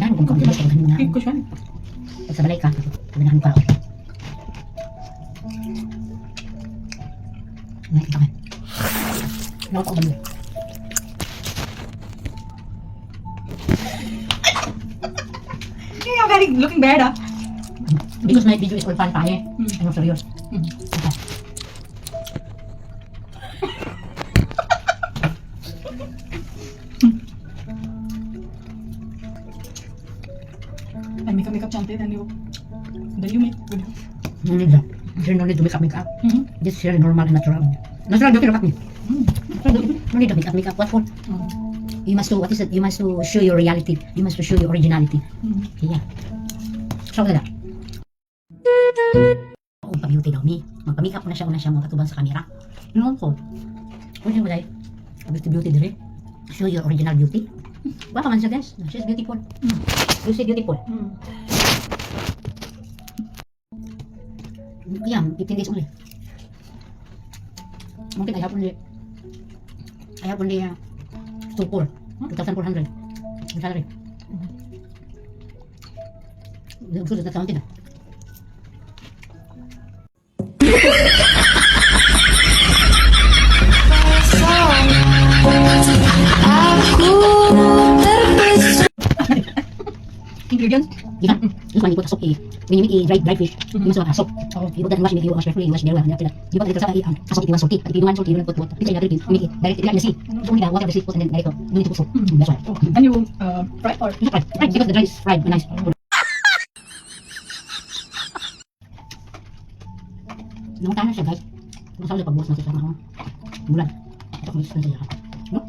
Yan, kung kung gusto mo na. Siya. Pag sa balay ka, pabinahan pa ako. Nakikita ka. Nakakauban mo. You're very looking bad, ah. Because my video is all fun pa eh. Mm. Ano serious? Mm. Okay. I make a makeup champion and you, then you make good. No need that. Sir, no need to make up makeup. Mm-hmm. Just here normal and natural. Natural beauty look at me. No need to make up makeup. What for? Mm. You must do, what is it? You must to show your reality. You must to show your originality. Mm. Kaya. So, na Kung pa-beauty daw mi. Magpa-makeup na siya una siya mga katubang sa camera. Noon ko. Kung siya dahil. Beauty beauty dire. Show your original beauty. Wala ka man siya guys. She's beautiful. Mm. Say beautiful. Mm. Yeah, 15 days only. Mungkin I have only I have only uh, two four, 2,400 ang salary. Gusto na taon din ah. Ingredients? Di ba? Terus mandi ko tasok i when you make a dry dry fish, you must have asok. Oh. You put that in wash, you wash carefully, you wash very well. And after that, you put it sa um, asok, you want salty. You don't want salty, you put water. It's another thing. You make it direct in the sea. Only the water the sea, put and then direct. No need to put salt. Mm. That's why. And you uh, fry or It's fried. Fried because the dry is fried. Nice. Tayo na siya guys. Kung saan pagbukas natin sa mga bulan. Ito kung gusto nila. No?